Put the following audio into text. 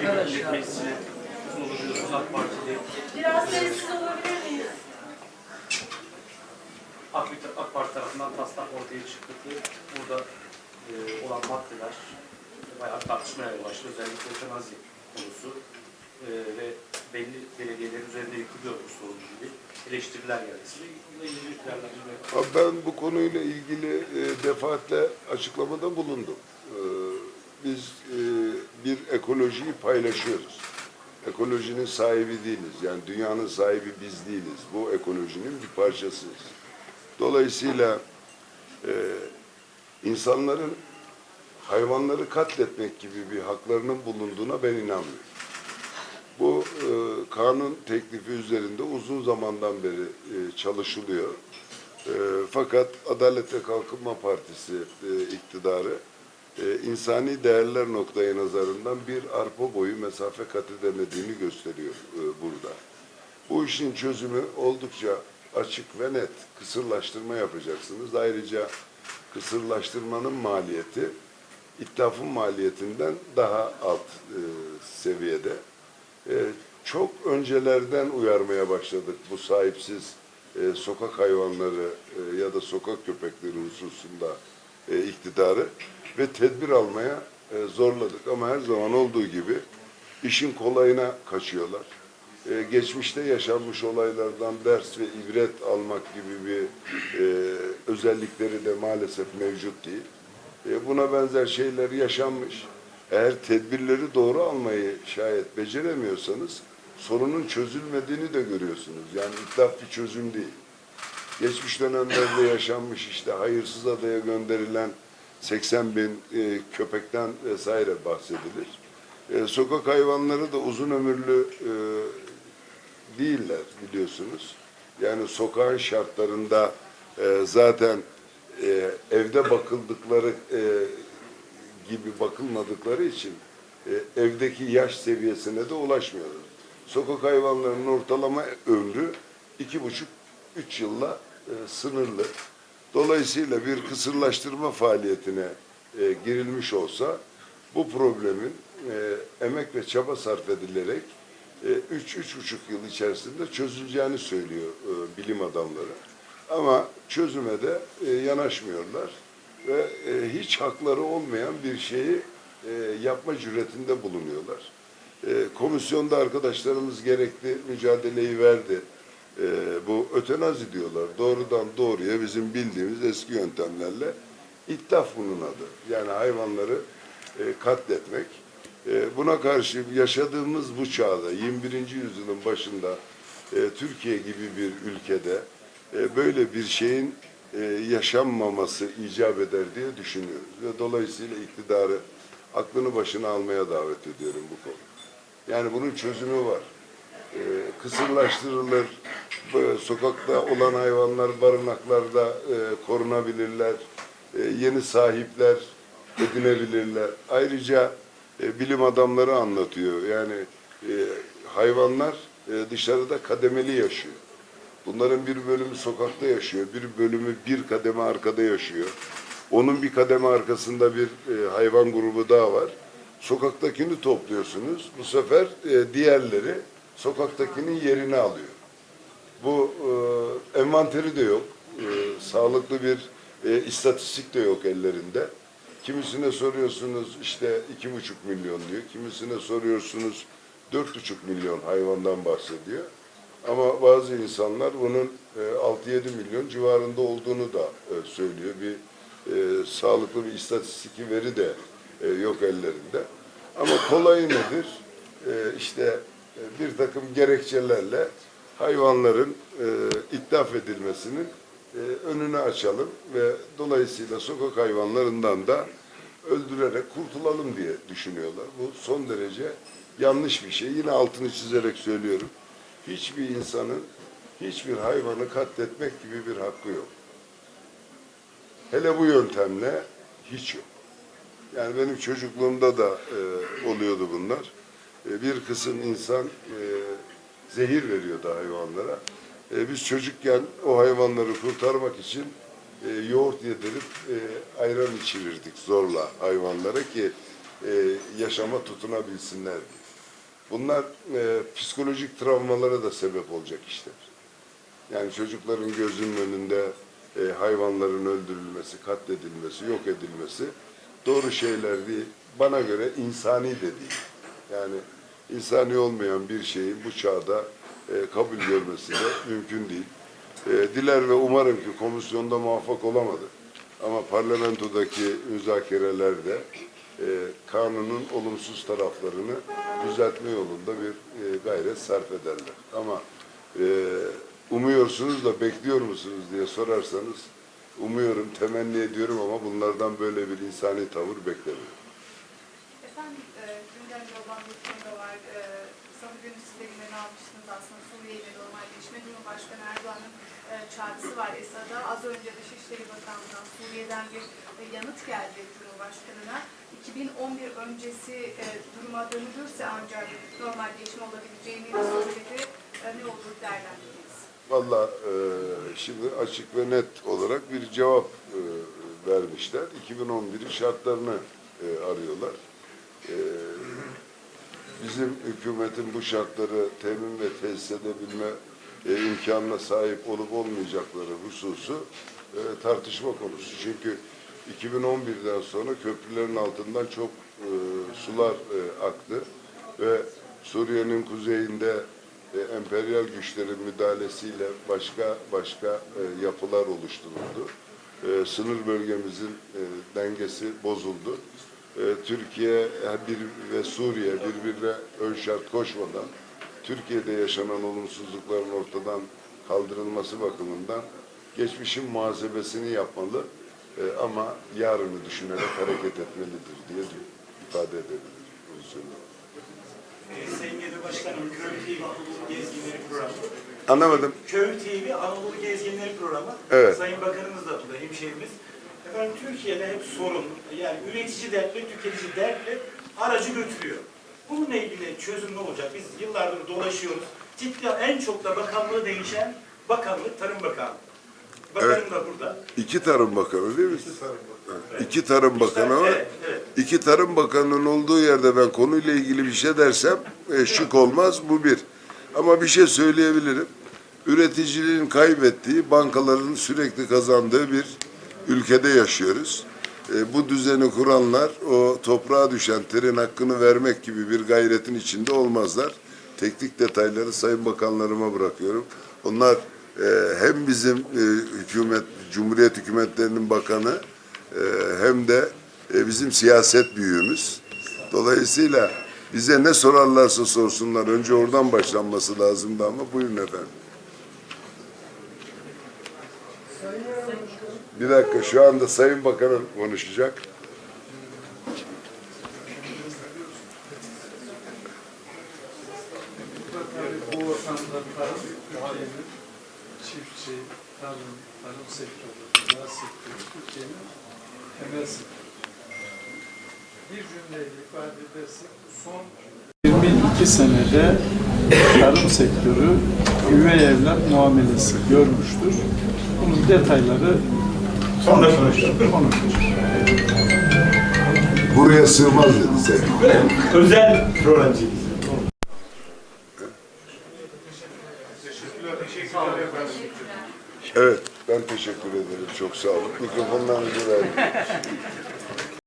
Büyük Millet Meclisi'ne sunuluyorsunuz AK Parti'de. Biraz sessiz olabilir miyiz? AK, AK Parti tarafından taslak ortaya çıktı burada e, olan maddeler bayağı tartışmaya yol açtı. Özellikle ötenazi konusu e, ve belli belediyelerin üzerinde yıkılıyor bu sorun gibi eleştiriler Abi Ben bu konuyla ilgili e, defaatle açıklamada bulundum. Ekolojiyi paylaşıyoruz. Ekolojinin sahibi değiliz. Yani dünyanın sahibi biz değiliz. Bu ekolojinin bir parçasıyız. Dolayısıyla e, insanların hayvanları katletmek gibi bir haklarının bulunduğuna ben inanmıyorum. Bu e, kanun teklifi üzerinde uzun zamandan beri e, çalışılıyor. E, fakat Adalet ve Kalkınma Partisi e, iktidarı e, insani değerler noktayı nazarından bir arpa boyu mesafe kat edemediğini gösteriyor e, burada. Bu işin çözümü oldukça açık ve net. Kısırlaştırma yapacaksınız. Ayrıca kısırlaştırmanın maliyeti ithafın maliyetinden daha alt e, seviyede. E, çok öncelerden uyarmaya başladık bu sahipsiz e, sokak hayvanları e, ya da sokak köpekleri hususunda e, iktidarı ve tedbir almaya e, zorladık. Ama her zaman olduğu gibi işin kolayına kaçıyorlar. E, geçmişte yaşanmış olaylardan ders ve ibret almak gibi bir e, özellikleri de maalesef mevcut değil. E, buna benzer şeyler yaşanmış. Eğer tedbirleri doğru almayı şayet beceremiyorsanız sorunun çözülmediğini de görüyorsunuz. Yani itlaf bir çözüm değil. Geçmiş dönemlerde yaşanmış işte hayırsız adaya gönderilen 80 bin e, köpekten vesaire bahsedilir. E, sokak hayvanları da uzun ömürlü e, değiller biliyorsunuz. Yani sokağın şartlarında e, zaten e, evde bakıldıkları e, gibi bakılmadıkları için e, evdeki yaş seviyesine de ulaşmıyorlar. Sokak hayvanlarının ortalama ömrü iki buçuk, üç yılla e, sınırlı. Dolayısıyla bir kısırlaştırma faaliyetine e, girilmiş olsa bu problemin e, emek ve çaba sarf edilerek e, üç, üç buçuk yıl içerisinde çözüleceğini söylüyor e, bilim adamları. Ama çözüme de e, yanaşmıyorlar ve e, hiç hakları olmayan bir şeyi e, yapma cüretinde bulunuyorlar. E, komisyonda arkadaşlarımız gerekli mücadeleyi verdi. E, bu ötenazi diyorlar. Doğrudan doğruya bizim bildiğimiz eski yöntemlerle ittaf bunun adı. Yani hayvanları e, katletmek. E, buna karşı yaşadığımız bu çağda 21. yüzyılın başında e, Türkiye gibi bir ülkede e, böyle bir şeyin e, yaşanmaması icap eder diye düşünüyoruz. Ve dolayısıyla iktidarı aklını başına almaya davet ediyorum bu konu. Yani bunun çözümü var. E, kısırlaştırılır, sokakta olan hayvanlar barınaklarda e, korunabilirler, e, yeni sahipler edinebilirler. Ayrıca e, bilim adamları anlatıyor. Yani hayvanlar dışarıda kademeli yaşıyor. Bunların bir bölümü sokakta yaşıyor, bir bölümü bir kademe arkada yaşıyor. Onun bir kademe arkasında bir hayvan grubu daha var. Sokaktakini topluyorsunuz. Bu sefer diğerleri sokaktakinin yerini alıyor. Bu e, envanteri de yok. E, sağlıklı bir e, istatistik de yok ellerinde. Kimisine soruyorsunuz işte iki buçuk milyon diyor. Kimisine soruyorsunuz dört buçuk milyon hayvandan bahsediyor. Ama bazı insanlar bunun e, 6-7 milyon civarında olduğunu da e, söylüyor. Bir e, sağlıklı bir istatistik veri de e, yok ellerinde. Ama kolayı nedir? E, işte bir takım gerekçelerle hayvanların e, ithaf edilmesinin e, önünü açalım ve dolayısıyla sokak hayvanlarından da öldürerek kurtulalım diye düşünüyorlar. Bu son derece yanlış bir şey. Yine altını çizerek söylüyorum. Hiçbir insanın hiçbir hayvanı katletmek gibi bir hakkı yok. Hele bu yöntemle hiç yok. Yani benim çocukluğumda da e, oluyordu bunlar. E, bir kısım insan e, zehir veriyordu hayvanlara. E, biz çocukken o hayvanları kurtarmak için e, yoğurt yedirip e, ayran içirirdik zorla hayvanlara ki e, yaşama tutunabilsinler. Bunlar e, psikolojik travmalara da sebep olacak işler. Yani çocukların gözünün önünde e, hayvanların öldürülmesi, katledilmesi, yok edilmesi doğru şeyler değil. Bana göre insani de değil. Yani insani olmayan bir şeyin bu çağda e, kabul görmesi de mümkün değil. E, diler ve umarım ki komisyonda muvaffak olamadı. Ama parlamentodaki müzakerelerde e, kanunun olumsuz taraflarını düzeltme yolunda bir e, gayret sarf ederler. Ama e, umuyorsunuz da bekliyor musunuz diye sorarsanız umuyorum, temenni ediyorum ama bunlardan böyle bir insani tavır beklemiyorum. Efendim, e, gündemde olan bir konu da var. E, De gündeme almıştınız aslında Suriye ile normalleşme. Cumhurbaşkanı Erdoğan'ın e, çağrısı var Esad'a. Az önce Dışişleri Bakanlığı'ndan Suriye'den bir e, yanıt geldi Cumhurbaşkanı'na. 2011 öncesi e, duruma dönülürse ancak normalleşme olabileceğini söyledi. E, ne olur değerlendiriniz? Valla e, şimdi açık ve net olarak bir cevap e, vermişler. 2011'in şartlarını e, arıyorlar. E, bizim hükümetin bu şartları temin ve tesis edebilme e, imkanına sahip olup olmayacakları hususu e, tartışma konusu. Çünkü 2011'den sonra köprülerin altından çok e, sular e, aktı ve Suriye'nin kuzeyinde e, emperyal güçlerin müdahalesiyle başka başka e, yapılar oluşturuldu. E, sınır bölgemizin e, dengesi bozuldu. E, Türkiye bir ve Suriye birbirine ön şart koşmadan Türkiye'de yaşanan olumsuzlukların ortadan kaldırılması bakımından geçmişin muhasebesini yapmalı e, ama yarını düşünerek hareket etmelidir diye ifade söylüyorum. Ee, Sayın Genel Başkanım, Köy TV Anadolu Gezginleri Programı. Anlamadım. Köy TV Anadolu Gezginleri Programı. Evet. Sayın Bakanımız da burada, hemşehrimiz. Efendim Türkiye'de hep sorun, yani üretici dertli, tüketici dertli aracı götürüyor. Bununla ilgili çözüm ne olacak? Biz yıllardır dolaşıyoruz. Ciddi en çok da bakanlığı değişen bakanlık Tarım Bakanlığı. Bakanım Evet. da burada. İki Tarım Bakanı değil mi? İki Tarım Bakanı var. Evet, evet. İki Tarım Bakanı'nın olduğu yerde ben konuyla ilgili bir şey dersem e, şık olmaz. Bu bir. Ama bir şey söyleyebilirim. Üreticiliğin kaybettiği, bankaların sürekli kazandığı bir ülkede yaşıyoruz. E, bu düzeni kuranlar o toprağa düşen terin hakkını vermek gibi bir gayretin içinde olmazlar. Teknik detayları Sayın Bakanlarıma bırakıyorum. Onlar e, hem bizim e, hükümet, Cumhuriyet hükümetlerinin bakanı e, hem de e, bizim siyaset büyüğümüz. Dolayısıyla bize ne sorarlarsa sorsunlar. Önce oradan başlanması lazımdı ama buyurun efendim. Bir dakika şu anda Sayın Bakanım konuşacak. Bu çiftçi, tarım, tarım sektörü, gıda sektörü Türkiye'nin temel sektörü. Bir cümleyle ifade edersek son 22 senede tarım sektörü üvey evlat muamelesi görmüştür. Detayları Sonra konuşulur. Buraya sığmaz dedi Sayın. Özel programcıyız. Evet ben teşekkür ederim. Çok sağ olun. Mikrofonlarınızı verdim.